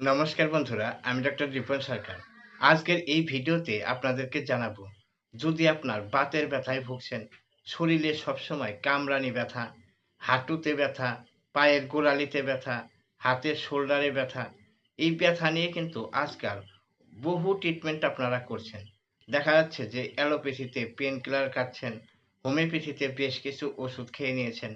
নমস্কার বন্ধুরা, আমি ডক্টর রিপন সরকার। আজকের এই ভিডিওতে আপনাদেরকে জানাব, যদি আপনার বাতের ব্যথায় ভুগছেন, শরীরে সবসময় কামরানি ব্যথা, হাঁটুতে ব্যথা, পায়ের গোড়ালিতে ব্যথা, হাতের শোল্ডারে ব্যথা, এই ব্যথা নিয়ে কিন্তু আজকাল বহু ট্রিটমেন্ট আপনারা করছেন। দেখা যাচ্ছে যে অ্যালোপ্যাথিতে পেন কিলার খাচ্ছেন হোমিওপ্যাথিতে বেশ কিছু ওষুধ খেয়ে নিয়েছেন,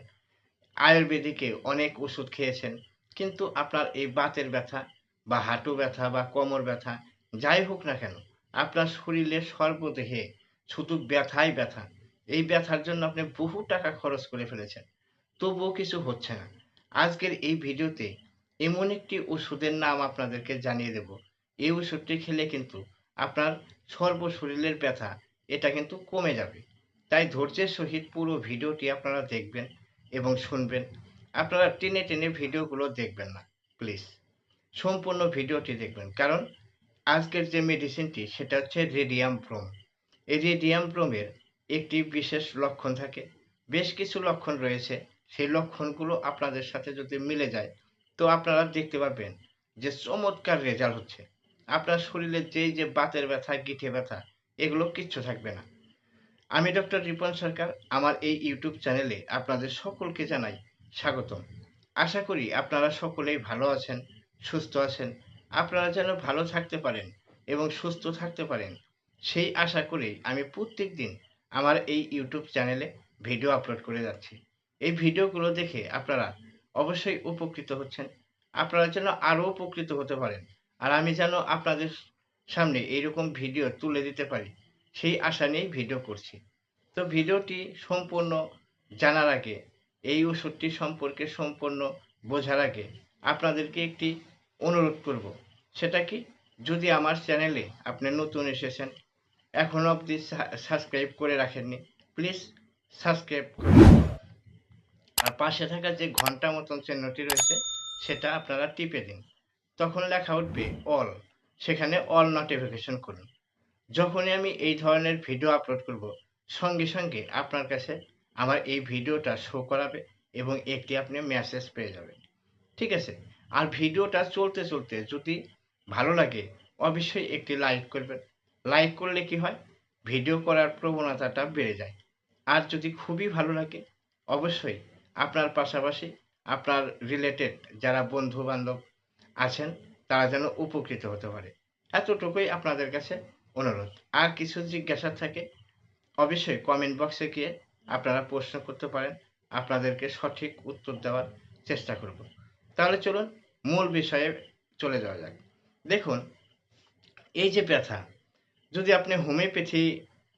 আয়ুর্বেদিকে অনেক ওষুধ খেয়েছেন, কিন্তু আপনার এই বাতের ব্যথা বা হাঁটু ব্যথা বা কোমর ব্যথা, যাই হোক না কেন, আপনার শরীরের সর্বদেহে শুধু ব্যথাই ব্যথা। এই ব্যথার জন্য আপনি বহু টাকা খরচ করে ফেলেছেন, তবুও কিছু হচ্ছে না। আজকের এই ভিডিওতে এমন একটি ওষুধের নাম আপনাদেরকে জানিয়ে দেব। এই ওষুধটি খেলে কিন্তু আপনার সর্ব শরীরের ব্যথা, এটা কিন্তু কমে যাবে। তাই ধৈর্যের সহিত পুরো ভিডিওটি আপনারা দেখবেন এবং শুনবেন। আপনারা টেনে টেনে ভিডিওগুলো দেখবেন না, প্লিজ। সম্পূর্ণ ভিডিওটি দেখবেন। কারণ আজকের যে মেডিসিনটি সেটা হচ্ছে রেডিয়াম ব্রোম এই রেডিয়াম ব্রোমের একটি বিশেষ লক্ষণ থাকে। বেশ কিছু লক্ষণ রয়েছে। সেই লক্ষণগুলো আপনাদের সাথে যদি মিলে যায়, তো আপনারা দেখতে পাবেন যে চমৎকার রেজাল্ট হচ্ছে। আপনার শরীরে যেই যে বাতের ব্যথা গিঠে ব্যথা, এগুলো কিচ্ছু থাকবে না। আমি ডক্টর রিপন সরকার। আমার এই ইউটিউব চ্যানেলে আপনাদের সকলকে জানাই স্বাগতম। আশা করি আপনারা সকলেই ভালো আছেন। সুস্থ আছেন। আপনারা যেন ভালো থাকতে পারেন এবং সুস্থ থাকতে পারেন। সেই আশা করেই আমি প্রত্যেক দিন আমার এই ইউটিউব চ্যানেলে ভিডিও আপলোড করে যাচ্ছি। এই ভিডিওগুলো দেখে আপনারা অবশ্যই উপকৃত হচ্ছেন। আপনারা যেন আরও উপকৃত হতে পারেন। আর আমি যেন আপনাদের সামনে এইরকম ভিডিও তুলে দিতে পারি, সেই আশা নিয়েই ভিডিও করছি। তো ভিডিওটি সম্পূর্ণ জানার আগে, এই ওষুধটি সম্পর্কে সম্পূর্ণ বোঝার আগে আপনাদেরকে একটি অনুরোধ করব। সেটা কি? যদি আমার চ্যানেলে আপনি নতুন এসেছেন, এখন অবধি সাবস্ক্রাইব করে রাখেননি, প্লিজ সাবস্ক্রাইব করুন আর পাশে থাকা যে ঘণ্টা মতন চিহ্নটি রয়েছে, সেটা আপনারা টিপে দিন। তখন লেখা উঠবে অল। সেখানে অল নোটিফিকেশন করুন। যখনই আমি এই ধরনের ভিডিও আপলোড করব, সঙ্গে সঙ্গে আপনার কাছে আমার এই ভিডিওটা শো করাবে এবং একটি আপনি মেসেজ পেয়ে যাবেন। ঠিক আছে? আর ভিডিওটা চলতে চলতে যদি ভালো লাগে, অবশ্যই একটি লাইক করবেন। লাইক করলে কি হয়? ভিডিও করার প্রবণতাটা বেড়ে যায়। আর যদি খুবই ভালো লাগে, অবশ্যই আপনার পাশাপাশি আপনার রিলেটেড যারা বন্ধু বান্ধব আছেন, তারা যেন উপকৃত হতে পারে। এতটুকুই আপনাদের কাছে অনুরোধ। আর কিছু জিজ্ঞাসা থাকে, অবশ্যই কমেন্ট বক্সে গিয়ে আপনারা প্রশ্ন করতে পারেন। আপনাদেরকে সঠিক উত্তর দেওয়ার চেষ্টা করব। তাহলে চলুন মূল বিষয়ে চলে যাওয়া যাক। দেখুন, এই যে ব্যথা, যদি আপনি হোমিওপ্যাথি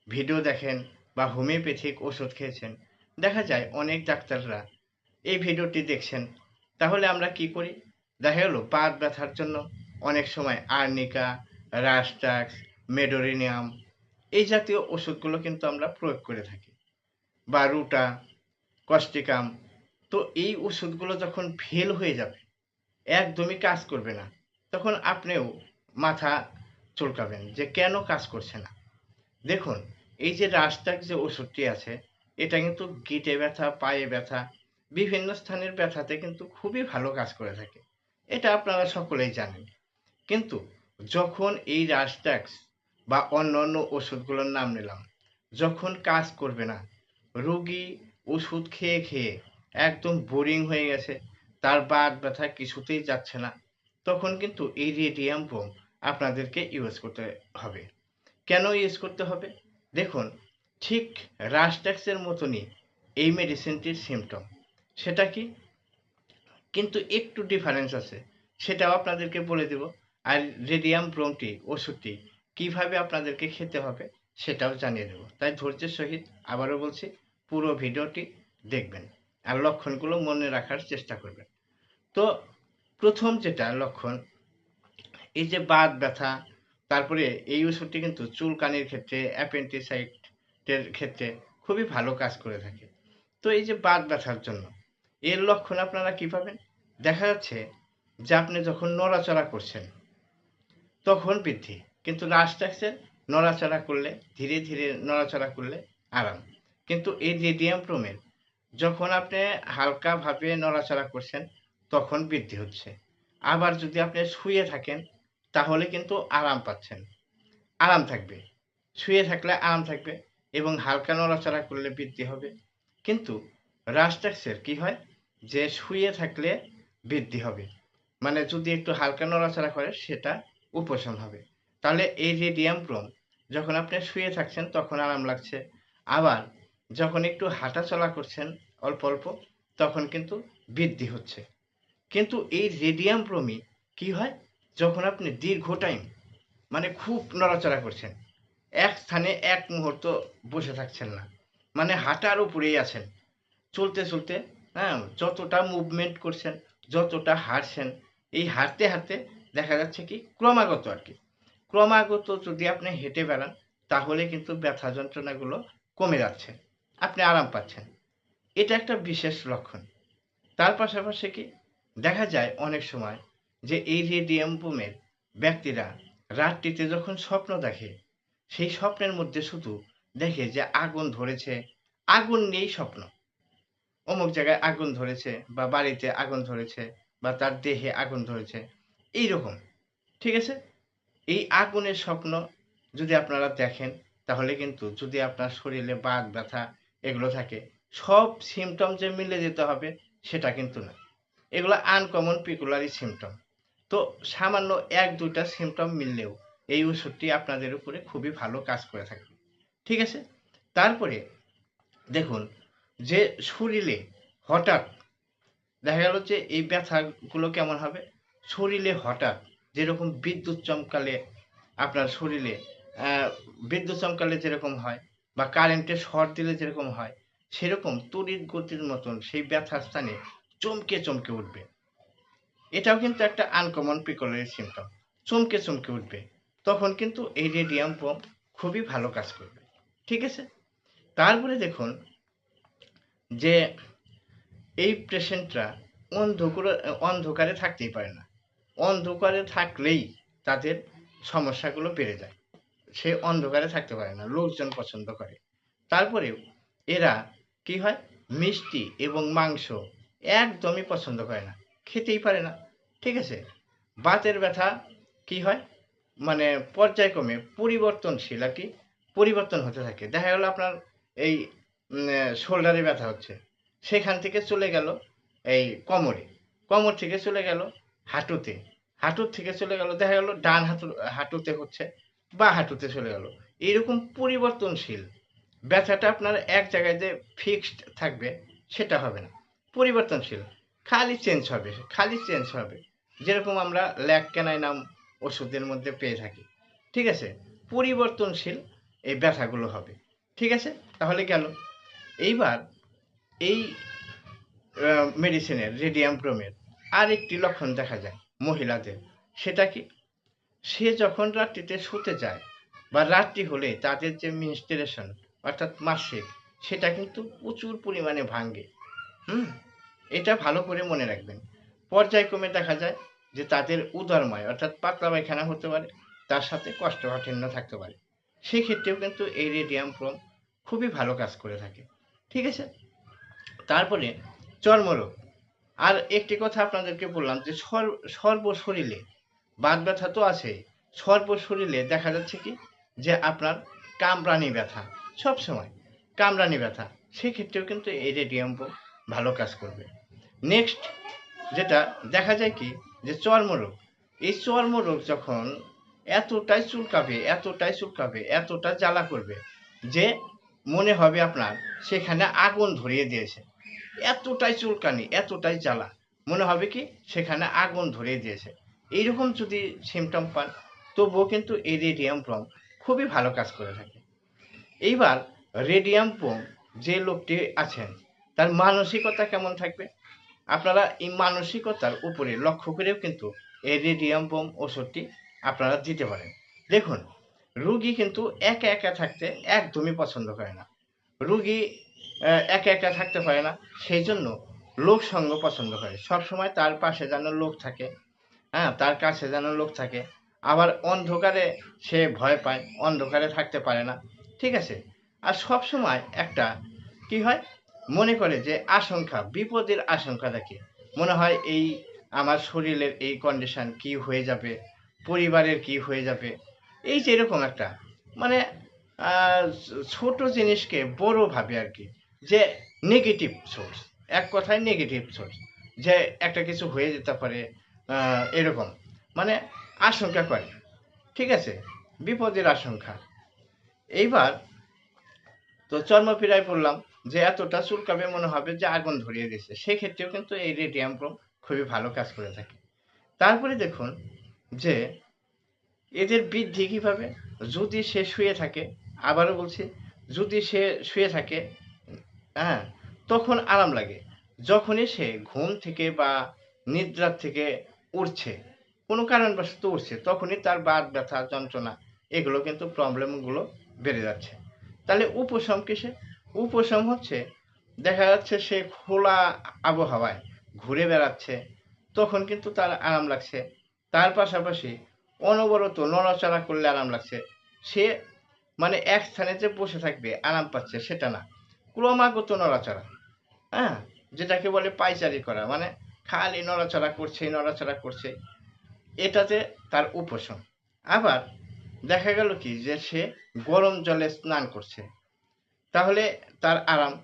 ভিডিও দেখেন বা হোমিওপ্যাথিক ওষুধ খেয়েছেন, দেখা যায় অনেক ডাক্তাররা এই ভিডিওটি দেখছেন। তাহলে আমরা কি করি? দেখা গেল বাত ব্যথার জন্য অনেক সময় আর্নিকা, রাস্টাক্স, মেডোরিনিয়াম এই জাতীয় ওষুধগুলো কিন্তু আমরা প্রয়োগ করে থাকি। বা রুটা কস্টিকাম তো এই ওষুধগুলো যখন ফেল হয়ে যাবে, একদমই কাজ করবে না। তখন আপনিও মাথা চুলকাবেন যে কেন কাজ করছে না। দেখুন, এই যে রাস্তাক যে ওষুধটি আছে, এটা কিন্তু গিটে ব্যথা, পায়ে ব্যথা, বিভিন্ন স্থানের ব্যথাতে কিন্তু খুবই ভালো কাজ করে থাকে। এটা আপনারা সকলেই জানেন। কিন্তু যখন এই রাস্টাক্স বা অন্য অন্য ওষুধগুলোর নাম নিলাম, যখন কাজ করবে না, রোগী ওষুধ খেয়ে খেয়ে একদম বোরিং হয়ে গেছে। তার বাদ ব্যথা কিছুতেই যাচ্ছে না। তখন কিন্তু এই রেডিয়াম বোম আপনাদেরকে ইউজ করতে হবে। কেন ইউজ করতে হবে? দেখুন, ঠিক রাস্ট্যাক্সের মতনই এই মেডিসিনটির সিমটম সেটা কি? কিন্তু একটু ডিফারেন্স আছে। সেটাও আপনাদেরকে বলে দেব। আর রেডিয়াম ব্রোমটি ওষুধটি কীভাবে আপনাদেরকে খেতে হবে সেটাও জানিয়ে দেবো। তাই ধৈর্যের সহিত আবারও বলছি, পুরো ভিডিওটি দেখবেন। আর লক্ষণগুলো মনে রাখার চেষ্টা করবেন। তো প্রথম যেটা লক্ষণ, এই যে বাত ব্যথা, তারপরে এই ওষুধটি কিন্তু চুলকানির ক্ষেত্রে অ্যাপেন্টিসাইটের ক্ষেত্রে খুবই ভালো কাজ করে থাকে। তো এই যে বাত ব্যথার জন্য, এর লক্ষণ আপনারা কি পাবেন দেখা যাচ্ছে যে আপনি যখন নড়াচড়া করছেন, তখন বৃদ্ধি। কিন্তু রাস্টাক্সের নড়াচড়া করলে, ধীরে ধীরে নড়াচড়া করলে আরাম। কিন্তু এই রেডিয়াম প্রোমের যখন আপনি হালকাভাবে নড়াচড়া করছেন, তখন বৃদ্ধি হচ্ছে। আবার যদি আপনি শুয়ে থাকেন, তাহলে কিন্তু আরাম পাচ্ছেন। আরাম থাকবে। শুয়ে থাকলে আরাম থাকবে এবং হালকা নড়াচড়া করলে বৃদ্ধি হবে। কিন্তু রাস্টাক্সের কি হয়? যে শুয়ে থাকলে বৃদ্ধি হবে। মানে যদি একটু হালকা নড়াচড়া করে, সেটা উপশম হবে। তাহলে এই রেডিয়াম প্রোম যখন আপনি শুয়ে থাকছেন, তখন আরাম লাগছে। আবার যখন একটু হাঁটা চলা করছেন অল্প অল্প, তখন কিন্তু বৃদ্ধি হচ্ছে। কিন্তু এই রেডিয়াম প্রোমি কি হয়? যখন আপনি দীর্ঘ টাইম মানে খুব নড়াচড়া করছেন, এক স্থানে এক মুহূর্ত বসে থাকছেন না মানে হাঁটার উপরেই আছেন। চলতে চলতে হ্যাঁ যতটা মুভমেন্ট করছেন, যতটা হাঁটছেন, এই হাঁটতে হাঁটতে দেখা যাচ্ছে কি ক্রমাগত আর কি। ক্রমাগত যদি আপনি হেঁটে বেড়ান, তাহলে কিন্তু ব্যথা যন্ত্রণাগুলো কমে যাচ্ছে। আপনি আরাম পাচ্ছেন। এটা একটা বিশেষ লক্ষণ। তার পাশাপাশি কি? দেখা যায় অনেক সময় যে এই রেডিয়াম বোমের ব্যক্তিরা রাত্রিতে যখন স্বপ্ন দেখে, সেই স্বপ্নের মধ্যে শুধু দেখে যে আগুন ধরেছে, আগুন নেই স্বপ্ন। অমুক জায়গায় আগুন ধরেছে বা বাড়িতে আগুন ধরেছে বা তার দেহে আগুন ধরেছে এই রকম ঠিক আছে? এই আগুনের স্বপ্ন যদি আপনারা দেখেন, তাহলে কিন্তু যদি আপনার শরীরে বাত ব্যথা এগুলো থাকে। সব সিমটম যে মিলে যেতে হবে সেটা কিন্তু না। এগুলো আনকমন পিকুলারি সিমটম তো সামান্য এক দুইটা সিমটম মিললেও এই ওষুধটি আপনাদের উপরে খুবই ভালো কাজ করে থাকবে। ঠিক আছে? তারপরে দেখুন, যে শরীরে হঠাৎ দেখা গেল যে এই ব্যথাগুলো কেমন হবে? শরীরে হঠাৎ যেরকম বিদ্যুৎ চমকালে আপনার শরীরে বিদ্যুৎ চমকালে যেরকম হয় বা কারেন্টে শর্ট দিলে যেরকম হয়, সেরকম তড়িৎ গতির মতন সেই ব্যথার স্থানে চমকে চমকে উঠবে। এটাও কিন্তু একটা আনকমন পিকলের সিমটম চমকে চমকে উঠবে। তখন কিন্তু এই রেডিয়াম পাম্প খুবই ভালো কাজ করবে। ঠিক আছে? তারপরে দেখুন যে এই পেশেন্টরা অন্ধকারে অন্ধকারে থাকতেই পারে না। অন্ধকারে থাকলেই তাদের সমস্যাগুলো বেড়ে যায়। সে অন্ধকারে থাকতে পারে না, লোকজন পছন্দ করে। তারপরেও এরা কি হয়? মিষ্টি এবং মাংস একদমই পছন্দ করে না, খেতেই পারে না। ঠিক আছে? বাতের ব্যথা কি হয়? মানে পর্যায়ক্রমে পরিবর্তনশীল আর কি, পরিবর্তন হতে থাকে। দেখা গেল আপনার এই শোল্ডারে ব্যথা হচ্ছে। সেখান থেকে চলে গেল এই কোমরে। কোমর থেকে চলে গেল হাঁটুতে। হাঁটুর থেকে চলে গেল, দেখা গেল ডান হাঁটু হাঁটুতে হচ্ছে। বা হাঁটুতে চলে গেল। এইরকম পরিবর্তনশীল ব্যথাটা আপনার এক জায়গায় যে ফিক্সড থাকবে, সেটা হবে না। পরিবর্তনশীল। খালি চেঞ্জ হবে, খালি চেঞ্জ হবে। যেরকম আমরা ল্যাক ক্যানাই নাম ওষুধের মধ্যে পেয়ে থাকি। ঠিক আছে? পরিবর্তনশীল এই ব্যথাগুলো হবে। ঠিক আছে? তাহলে গেল। এইবার এই মেডিসিনের রেডিয়াম ক্রোমের আর একটি লক্ষণ দেখা যায় মহিলাদের। সেটা কি? সে যখন রাত্রিতে শুতে যায়, বা রাত্রি হলে তাদের যে মিনস্ট্রেশন অর্থাৎ মাসিক, সেটা কিন্তু প্রচুর পরিমাণে ভাঙ্গে। হুম? এটা ভালো করে মনে রাখবেন। পর্যায়ক্রমে দেখা যায় যে তাদের উদরময়, অর্থাৎ পাতলা পায়খানা হতে পারে, তার সাথে কষ্টকাঠিন্য থাকতে পারে। সেক্ষেত্রেও কিন্তু এই রেডিয়াম প্রোম খুবই ভালো কাজ করে থাকে। ঠিক আছে? তারপরে চর্মরোগ। আর একটি কথা আপনাদেরকে বললাম যে সর্ব শরীরে বাদ ব্যথা তো আছে। সর্ব শরীরে দেখা যাচ্ছে কি? যে আপনার কামরানি ব্যথা। সব সময় কামরানি ব্যথা। সেক্ষেত্রেও কিন্তু এই রেডিয়াম ভালো কাজ করবে। নেক্সট যেটা দেখা যায় কি? যে চর্মরোগ। এই চর্মরোগ যখন এতটাই চুলকাবে এতটাই চুলকাবে এতটা জ্বালা করবে যে মনে হবে আপনার সেখানে আগুন ধরিয়ে দিয়েছে। এতটাই চুলকানি, এতটাই জ্বালা। মনে হবে কি? সেখানে আগুন ধরিয়ে দিয়েছে। এইরকম যদি সিমটম পান, তবুও কিন্তু এই রেডিয়াম প্রম খুবই ভালো কাজ করে থাকে। এইবার রেডিয়াম প্রম যে লোকটি আছেন, তার মানসিকতা কেমন থাকবে? আপনারা এই মানসিকতার উপরে লক্ষ্য করেও কিন্তু এই রেডিয়াম বোম ওষুধটি আপনারা দিতে পারেন। দেখুন, রুগী কিন্তু একা একা থাকতে একদমই পছন্দ করে না। রুগী একা একা থাকতে পারে না, সেই জন্য লোক সঙ্গ পছন্দ করে। সবসময় তার পাশে যেন লোক থাকে হ্যাঁ তার কাছে যেন লোক থাকে। আবার অন্ধকারে সে ভয় পায়, অন্ধকারে থাকতে পারে না। ঠিক আছে? আর সব সময় একটা কি হয়? মনে করে যে আশঙ্কা, বিপদের আশঙ্কা দেখে। মনে হয় এই আমার শরীরের এই কন্ডিশন কি হয়ে যাবে? পরিবারের কি হয়ে যাবে? এই যে এরকম একটা। মানে ছোট জিনিসকে বড় ভাবে আর কি। যে নেগেটিভ সোর্স এক কথায় নেগেটিভ সোর্স যে একটা কিছু হয়ে যেতে পারে এরকম। মানে আশঙ্কা করে। ঠিক আছে? বিপদের আশঙ্কা। এইবার তো চর্মপীড়ায় পড়লাম যে এতটা চুলকাবে মনে হবে যে আগুন ধরিয়ে দিয়েছে। সেক্ষেত্রেও কিন্তু এই রেডিয়াম ব্রোম খুবই ভালো কাজ করে থাকে। তারপরে দেখুন যে এদের বৃদ্ধি কীভাবে? যদি সে শুয়ে থাকে, আবারও বলছি, যদি সে শুয়ে থাকে হ্যাঁ তখন আরাম লাগে। যখনই সে ঘুম থেকে বা নিদ্রার থেকে উঠছে কোনো কারণবশত উঠছে তখনই তার বাত ব্যথা, যন্ত্রণা, এগুলো কিন্তু প্রবলেমগুলো বেড়ে যাচ্ছে। তাহলে উপশম কিসে? উপশম হচ্ছে, দেখা যাচ্ছে সে খোলা আবহাওয়ায় ঘুরে বেড়াচ্ছে, তখন কিন্তু তার আরাম লাগছে। তার পাশাপাশি অনবরত নড়াচড়া করলে আরাম লাগছে। সে মানে এক স্থানে যে বসে থাকবে, আরাম পাচ্ছে সেটা না। ক্রমাগত নড়াচড়া হ্যাঁ? যেটাকে বলে পাইচারি করা। মানে খালি নড়াচড়া করছে নড়াচড়া করছে। এটাতে তার উপশম। আবার দেখা গেল কি যে সে গরম জলে স্নান করছে। তাহলে তার আরাম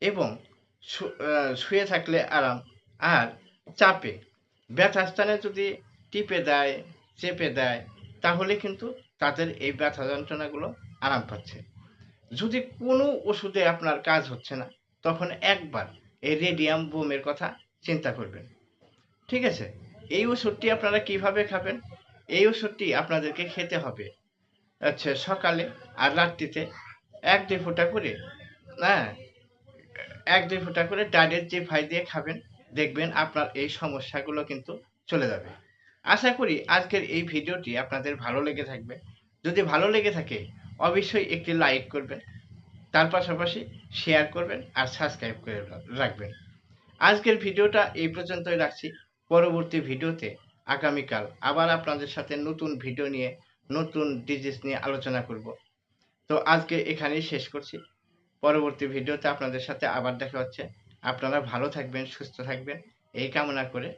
এবং শুয়ে থাকলে আরাম। আর চাপে, ব্যথা স্থানে যদি টিপে দেয়, চেপে দেয়, তাহলে কিন্তু তাদের এই ব্যথা যন্ত্রণাগুলো আরাম পাচ্ছে। যদি কোনো ওষুধে আপনার কাজ হচ্ছে না, তখন একবার এই রেডিয়াম বোমের কথা চিন্তা করবেন। ঠিক আছে? এই ওষুধটি আপনারা কীভাবে খাবেন? এই ওষুধটি আপনাদেরকে খেতে হবে। আচ্ছা সকালে আর রাত্রিতে এক দুই ফোঁটা করে হ্যাঁ? এক দুই ফোঁটা করে ডাইরেক্ট যে ভাই দিয়ে খাবেন, দেখবেন আপনার এই সমস্যাগুলো কিন্তু চলে যাবে। আশা করি আজকের এই ভিডিওটি আপনাদের ভালো লেগে থাকবে। যদি ভালো লেগে থাকে, অবশ্যই একটি লাইক করবেন, তার পাশাপাশি শেয়ার করবেন আর সাবস্ক্রাইব করে রাখবেন। আজকের ভিডিওটা এই পর্যন্তই রাখছি। পরবর্তী ভিডিওতে আগামীকাল আবার আপনাদের সাথে নতুন ভিডিও নিয়ে, নতুন ডিজিজ নিয়ে আলোচনা করব। তো আজকে এখানেই শেষ করছি। পরবর্তী ভিডিওতে আপনাদের সাথে আবার দেখা হচ্ছে। আপনারা ভালো থাকবেন, সুস্থ থাকবেন, এই কামনা করে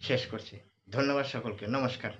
শেষ করছি। ধন্যবাদ সকলকে। নমস্কার।